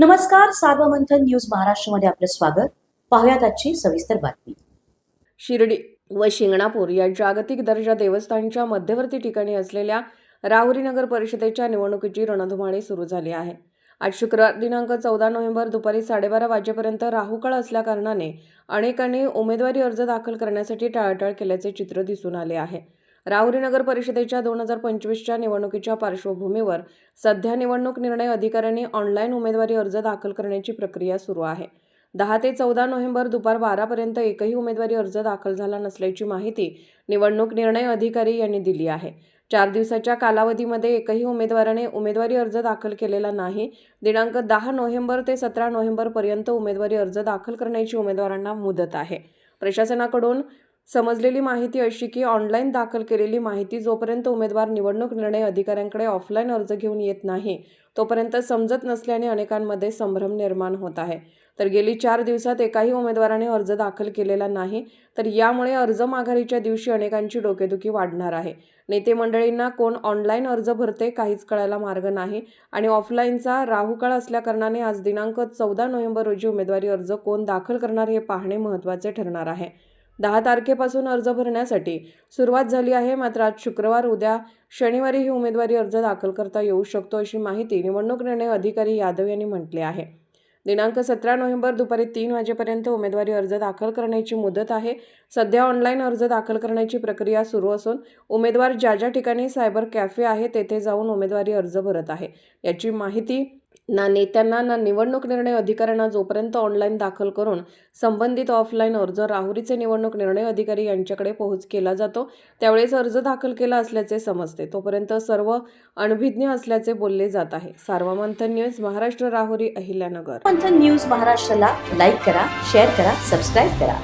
नमस्कार सार्वमंथन न्यूज महाराष्ट्रमध्ये आपलं स्वागत. पाहुयात आजची सविस्तर बातमी. शिर्डी व शिंगणापूर या जागतिक दर्जा देवस्थानच्या मध्यवर्ती ठिकाणी असलेल्या राहुरी नगर परिषदेच्या निवडणुकीची रणधुमाळी सुरू झाली आहे. आज शुक्रवार दिनांक चौदा नोव्हेंबर दुपारी साडेबारा वाजेपर्यंत राहुकाळ असल्याकारणाने अनेकांनी उमेदवारी अर्ज दाखल करण्यासाठी टाळाटाळ केल्याचे चित्र दिसून आले आहे. राहुरी नगर परिषदेच्या दोन हजार पंचवीसच्या निवडणुकीच्या पार्श्वभूमीवर सध्या निवडणूक निर्णय अधिकाऱ्यांनी ऑनलाईन उमेदवारी अर्ज दाखल करण्याची प्रक्रिया सुरू आहे. दहा ते चौदा नोव्हेंबर दुपार बारापर्यंत एकही उमेदवारी अर्ज दाखल झाला नसल्याची माहिती निवडणूक निर्णय अधिकारी यांनी दिली आहे. चार दिवसाच्या कालावधीमध्ये एकही उमेदवाराने उमेदवारी अर्ज दाखल केलेला नाही. दिनांक दहा नोव्हेंबर ते सतरा नोव्हेंबरपर्यंत उमेदवारी अर्ज दाखल करण्याची उमेदवारांना मुदत आहे. प्रशासनाकडून समजलेली माहिती अशी की ऑनलाईन दाखल केलेली माहिती जोपर्यंत उमेदवार निवडणूक निर्णय अधिकाऱ्यांकडे ऑफलाईन अर्ज घेऊन येत नाही तोपर्यंत समजत नसल्याने अनेकांमध्ये संभ्रम निर्माण होत आहे. तर गेली चार दिवसात एकाही उमेदवाराने अर्ज दाखल केलेला नाही तर यामुळे अर्ज माघारीच्या दिवशी अनेकांची डोकेदुखी वाढणार आहे. नेते मंडळींना कोण ऑनलाईन अर्ज भरते काहीच कळायला मार्ग नाही आणि ऑफलाईनचा राहुकाळ असल्याकारणाने आज दिनांक चौदा नोव्हेंबर रोजी उमेदवारी अर्ज कोण दाखल करणार हे पाहणे महत्त्वाचे ठरणार आहे. दहा तारखेपासून अर्ज भरण्यासाठी सुरुवात झाली आहे. मात्र आज शुक्रवार उद्या शनिवारी ही उमेदवारी अर्ज दाखल करता येऊ शकतो अशी माहिती निवडणूक निर्णय अधिकारी यादव यांनी म्हटले आहे. दिनांक सतरा नोव्हेंबर दुपारी तीन वाजेपर्यंत उमेदवारी अर्ज दाखल करण्याची मुदत आहे. सध्या ऑनलाईन अर्ज दाखल करण्याची प्रक्रिया सुरू असून उमेदवार ज्या ज्या ठिकाणी सायबर कॅफे आहे तेथे जाऊन उमेदवारी अर्ज भरत आहे. याची माहिती ना नेत्यांना ना निवडणूक निर्णय अधिकाऱ्यांना जोपर्यंत ऑनलाईन दाखल करून संबंधित ऑफलाईन अर्ज राहुरीचे निवडणूक निर्णय अधिकारी यांच्याकडे पोहोच केला जातो त्यावेळेस अर्ज दाखल केला असल्याचे समजते. तोपर्यंत सर्व अनभिज्ञ असल्याचे बोलले जात आहे. सार्वमंथन न्यूज महाराष्ट्र राहुरी अहिल्यानगर. मंथन न्यूज महाराष्ट्राला लाईक करा शेअर करा सबस्क्राईब करा.